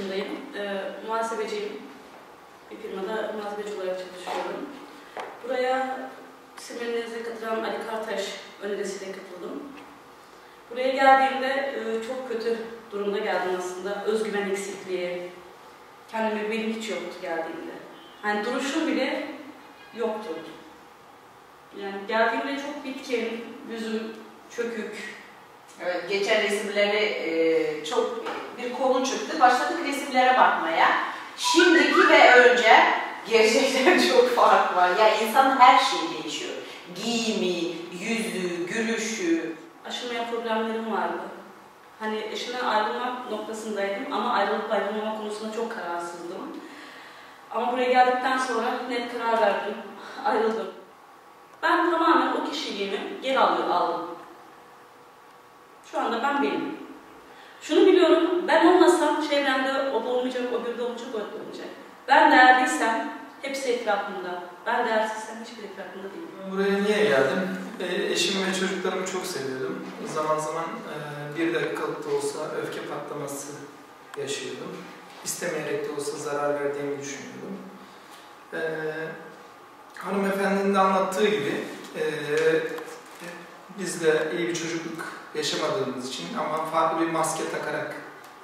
yaşındayım. Ee, muhasebeciyim. Bir firmada muhasebeci olarak çalışıyorum. Buraya seminerinize katılan Ali Kartaş önerisiyle katıldım. Buraya geldiğimde e, çok kötü durumda geldim aslında. Özgüven eksikliği, kendime güvenim hiç yoktu geldiğimde. Hani duruşum bile yoktu. Yani geldiğimde çok bitkin, yüzüm çökük. Evet, geçen resimleri e, çok bir konu çıktı. Başladık resimlere bakmaya. Şimdiki ve önce gerçekten çok fark var. Ya insan her şeyi değişiyor. Giyimi, yüzü, gülüşü. Aşılmaya problemlerim vardı. Hani eşimden ayrılmak noktasındaydım ama ayrılıp ayrılmama konusunda çok kararsızdım. Ama buraya geldikten sonra net karar verdim, ayrıldım. Ben tamamen o kişiliğimi geri alıyor, aldım. Şu anda ben benim. Şunu biliyorum, ben olmasam çevremde o olmayacak, o bir olmayacak, o olmayacak. Ben değerliysem hepsi etrafımda. Ben değersizsem hiçbir etrafımda değilim. Buraya niye geldim? E, eşimi ve çocuklarımı çok seviyordum. Zaman zaman e, bir dakikalık da olsa öfke patlaması yaşıyordum. İstemeyerek de olsa zarar verdiğimi düşünüyordum. E, hanımefendinin de anlattığı gibi e, biz de iyi bir çocukluk yaşamadığımız için ama farklı bir maske takarak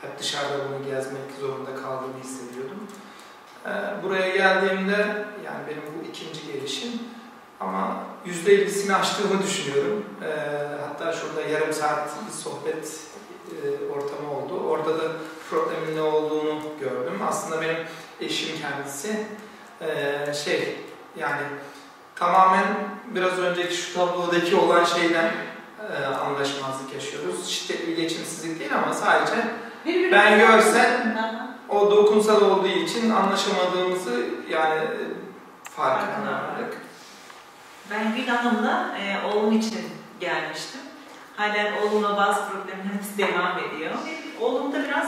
hep dışarıda bunu gezmek zorunda kaldığımı hissediyordum. E, buraya geldiğimde yani benim bu ikinci gelişim ama yüzde ellisini aştığımı düşünüyorum. E, hatta şurada yarım saat sohbet e, ortamı oldu. Orada da problemin ne olduğunu gördüm. Aslında benim eşim kendisi e, şey yani tamamen biraz önceki şu tablodaki olan şeyden e, anlaşmazlık yaşıyoruz. Şiddetli geçimsizlik değil ama sadece Birbirimize- Ben Aha. o dokunsal olduğu için anlaşamadığımızı yani farkına Farkına vardık. Ben Gül Hanım'la e, oğlum için gelmiştim. Halen oğlumla bazı problemlerimiz devam ediyor. Oğlumda biraz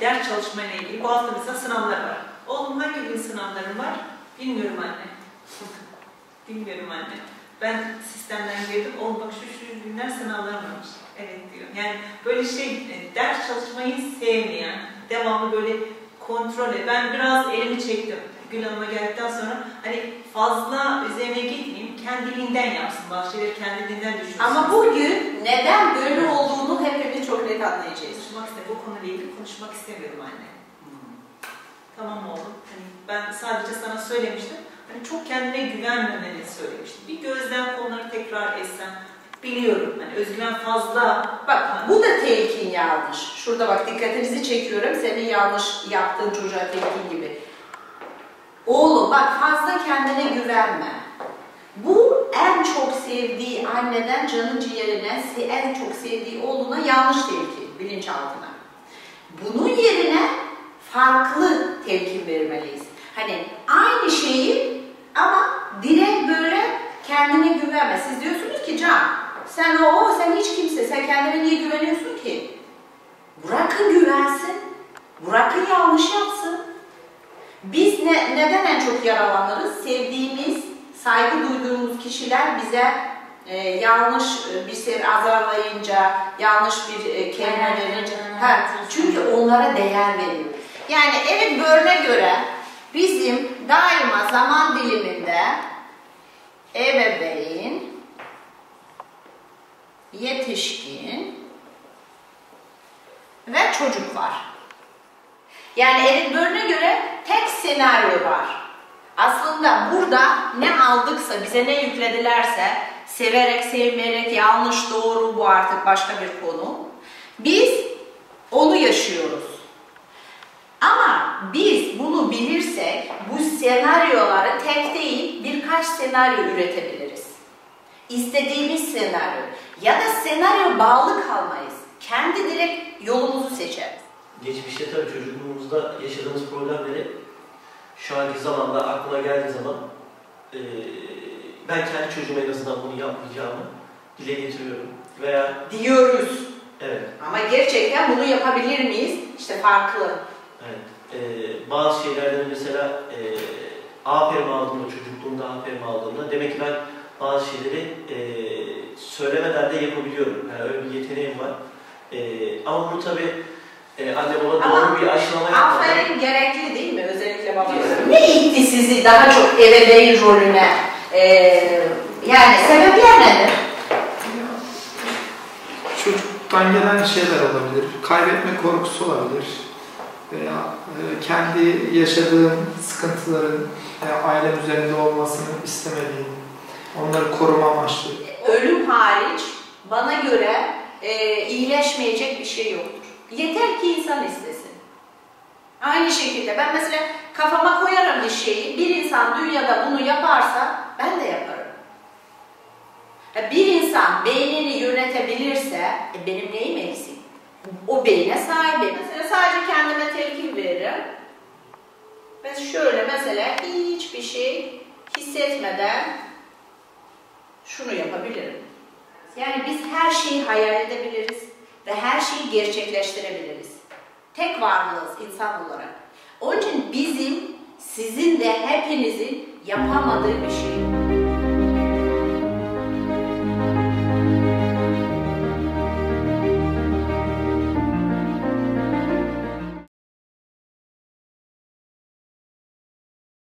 ders çalışmayla ilgili. Bu hafta mesela sınavlar var. Oğlum hangi gün sınavların var? Bilmiyorum anne. Bilmiyorum anne. Ben sistemden girdim. Oğlum bak şu şu günler sınavlar varmış. Evet diyor. Yani böyle şey e, ders çalışmayı sevmeyen, devamlı böyle kontrol et. Ben biraz elimi çektim. Gül Hanım'a geldikten sonra hani fazla üzerine gitmeyeyim, kendiliğinden yapsın. Bazı şeyleri kendiliğinden düşünsün. Ama bugün neden böyle olduğunu hepimiz çok net anlayacağız. konuşmak istemiyorum. Bu konuyla ilgili konuşmak istemiyorum anne. Tamam oğlum. Hani ben sadece sana söylemiştim. Hani çok kendine güvenmemeni söylemiştim. Bir gözlem konuları tekrar etsen. Biliyorum. Hani özgüven fazla. Bak bu da telkin yanlış. Şurada bak dikkatinizi çekiyorum. Senin yanlış yaptığın çocuğa telkin gibi. Oğlum bak fazla kendine güvenme. Bu en çok sevdiği anneden canı ciğerine, en çok sevdiği oğluna yanlış telkin, bilinçaltına. Bunun yerine farklı telkin vermeliyiz. Hani aynı şeyi ama direkt böyle kendine güvenme. Siz diyorsunuz ki Can, sen o, o, sen hiç kimse, sen kendine niye güveniyorsun ki? Bırakın güvensin, bırakın yanlış yapsın. Biz ne, neden en çok yaralanırız? Sevdiğimiz, saygı duyduğumuz kişiler bize e, yanlış bir şey azarlayınca, yanlış bir e, kelime verince, ha, çünkü onlara değer veriyoruz. Yani evet börne göre bizim daima zaman diliminde ebeveyn, yetişkin ve çocuk var. Yani Börne'e göre tek senaryo var. Aslında burada ne aldıksa, bize ne yükledilerse, severek, sevmeyerek, yanlış, doğru bu artık başka bir konu. Biz onu yaşıyoruz. Ama biz bunu bilirsek bu senaryoları tek değil birkaç senaryo üretebiliriz. İstediğimiz senaryo ya da senaryo bağlı kalmayız. Kendi direkt yolumuzu seçeriz. Geçmişte tabii çocukluğumuzda yaşadığımız problemleri şu anki zamanda aklıma geldiği zaman eee, ben kendi çocuğuma en azından bunu yapmayacağımı dile getiriyorum. Veya Diyoruz. evet, Ama gerçekten bunu yapabilir miyiz? İşte farklı. evet eee, bazı şeylerden mesela eee aferin aldığımda, çocukluğumda aferin aldığımda demek ki ben bazı şeyleri eee, söylemeden de yapabiliyorum. Yani öyle bir yeteneğim var. Eee, ama bunu tabii e, anne baba Ama doğru bir aşılama yapmadan Aferin gerekli değil mi? Özellikle baba. Ne itti sizi daha çok ebeveyn rolüne? Ee, yani sebepler nedir? Çocuktan gelen şeyler olabilir, kaybetme korkusu olabilir veya e, kendi yaşadığım sıkıntıların ailem üzerinde olmasını istemediğim, onları koruma amaçlı. Ölüm hariç bana göre e, iyileşmeyecek bir şey yoktur. Yeter ki insan istesin. Aynı şekilde ben mesela kafama koyarım bir şeyi, bir insan dünyada bunu yaparsa ben de yaparım. Bir insan beynini yönetebilirse e, benim neyim eksik? O beyne sahibi. Sadece kendime telkin veririm. Ben şöyle mesela hiçbir şey hissetmeden şunu yapabilirim. Yani biz her şeyi hayal edebiliriz ve her şeyi gerçekleştirebiliriz. Tek varlığız insan olarak. Onun için bizim, sizin de hepinizin yapamadığı bir şey.